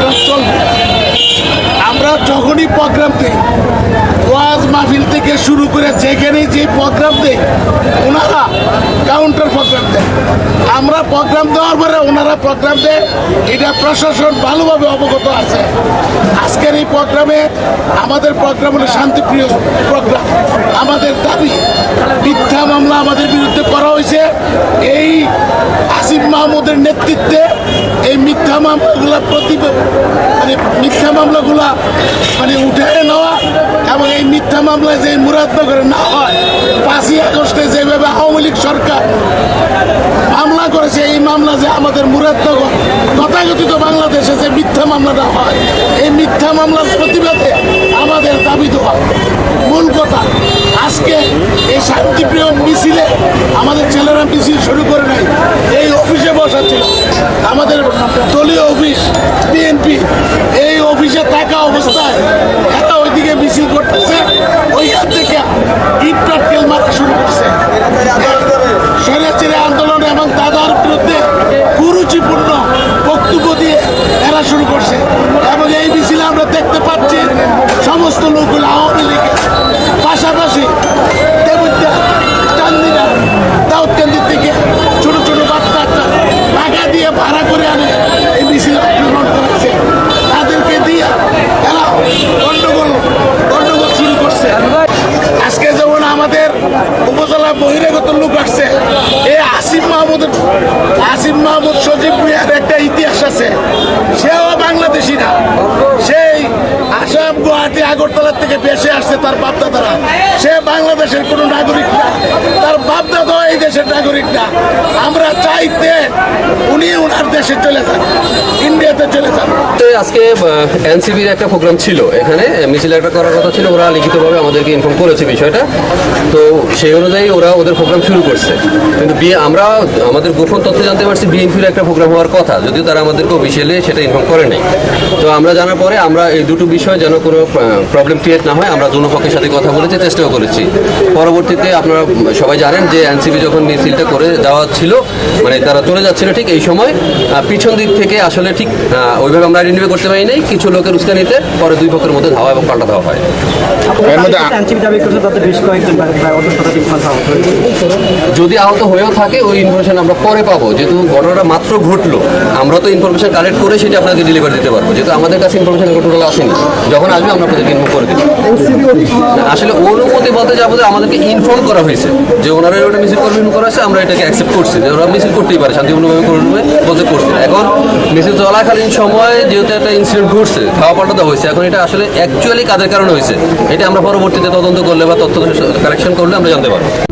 Programme চলবে। আমরা যখনই প্রোগ্রাম দিই, ওয়াজ মাহফিল থেকে শুরু করে যেখানে যে প্রোগ্রাম দেয় ওনারা কাউন্টার প্রোগ্রাম দেয়। আমরা প্রোগ্রাম দেওয়ার পরে ওনারা প্রোগ্রাম দেয় এটা প্রশাসন ভালোভাবে অবগত আছে। আজকের এই প্রোগ্রামে আমাদের প্রোগ্রাম হলো শান্তিপ্রিয় প্রোগ্রাম আমাদের দাবি, মিথ্যা মামলা আমাদের বিরুদ্ধে করা হয়েছে। এই আসিফ মাহমুদের নেতৃত্বে এই মিথ্যা মামলাগুলা প্রতি মানে মিথ্যা মামলাগুলা মানে উঠে নেওয়া এবং এই মিথ্যা মামলায় যে মুরাদনগরে না হয়, পাঁচই আগস্টে যেভাবে আওয়ামী লীগ সরকার মামলা করেছে এই মামলা যে আমাদের মুরাদনগর তথাকথিত বাংলাদেশে যে মিথ্যা মামলাটা হয়, এই মিথ্যা মামলার প্রতিবাদে আমাদের দাবি দেওয়া মূল কথা, আজকে এই শান্তিপ্রিয় মিছিলে আমাদের ছেলেরা মিছিল শুরু করে নাই, এই অফিসে বসা ছিল আমাদের দলীয় অফিস, বিএনপি, এই অফিসে থাকা অবস্থায় এরা ওইদিকে মিছিল করতেছে ওইখান থেকে ইট পাটকেল মারা শুরু করছে স্বৈরাচারী আন্দোলন এবং দাদার বিরুদ্ধে কুরুচিপূর্ণ বক্তব্য দিয়ে এরা শুরু করছে এবং এই মিছিলে আমরা দেখতে পাচ্ছি সমস্ত লোকগুলো আওয়ামী লীগের পাশাপাশি দেবুদ্দা চান্দিনা দাউদকান্দি থেকে ছোট ছোট বাচ্চা টাকা দিয়ে ভাড়া করে আনে এই মিছিল অংশগ্রহণ করেছে তাদেরকে দিয়ে এরা গন্ডগোল গন্ডগোল শুরু করছে আজকে যেমন আমাদের উপজেলা বহিরাগত লোক আসছে। এই আসিফ মাহমুদের আসিফ মাহমুদ সজীব ভুইয়ার একটা ইতিহাস আছে। সেও বাংলাদেশি না। সেই আসাম, গুয়াহাটি, আগরতলার থেকে বেশি আসছে তার বাপদাদারা। সে বাংলাদেশের কোনো নাগরিক না। তার বাপদাদাও এই দেশের নাগরিক না। আমরা চাইতে দেশে চলে যান ইন্ডিয়াতে চলে যান তো আজকে এনসিবির একটা প্রোগ্রাম ছিল এখানে মিছিল একটা করার কথা ছিল, ওরা লিখিতভাবে আমাদেরকে ইনফর্ম করেছে বিষয়টা। তো সেই অনুযায়ী ওরা ওদের প্রোগ্রাম শুরু করছে। কিন্তু বিয়ে আমরা আমাদের গোপন তথ্য জানতে পারছি, বিএনপির একটা প্রোগ্রাম হওয়ার কথা, যদিও তারা আমাদেরকে অফিসিয়ালি সেটা ইনফর্ম করে নাই। তো আমরা জানার পরে আমরা এই দুটো বিষয় যেন কোনো প্রবলেম ক্রিয়েট না হয়, আমরা দুপক্ষের সাথে কথা বলেছি, চেষ্টাও করেছি। পরবর্তীতে আপনারা সবাই জানেন যে এনসিবি যখন মিছিলটা করে দেওয়া ছিল মানে তারা চলে যাচ্ছিল ঠিক এই সময় পিছন দিক থেকে আসলে ঠিক ওইভাবে আমরা আইডেন্টিফাই করতে পারি নাই। কিছু লোকের উস্কানিতে পরে দুই পক্ষের মধ্যে ধাওয়া এবং পাল্টা ধাওয়া হয়। এর মধ্যে যদি আহত হয়েও থাকে ওই ইনফরমেশন আমরা পরে পাবো। যেহেতু ঘটনাটা মাত্র ঘটলো আমরা তো ইনফরমেশন কালেক্ট করে সেটা আপনাকে ডেলিভার দিতে পারব। যেহেতু আমাদের কাছে ইনফরমেশন টোটাল আসেনি। যখন আসবে আমরা আপনাদেরকে ইনফর্ম করে দেবো। আসলে অনুমতি বলতে যাব যে আমাদেরকে ইনফর্ম করা হয়েছে। যে ওনারা ওটা মিছিল করবেন করা হয়েছে আমরা এটাকে অ্যাকসেপ্ট করছি। যে ওরা মিছিল করতেই পারে শান্তিপূর্ণভাবে করবে বলতে করছি এখন মিছিল চলাকালীন সময় যেহেতু একটা ইনসিডেন্ট ঘটছে খাওয়া পাল্টাতে হয়েছে। এখন এটা আসলে অ্যাকচুয়ালি কাদের কারণে হয়েছে? এটা আমরা পরবর্তীতে তদন্ত করলে বা তথ্য কালেকশন করলে আমরা জানতে পারব।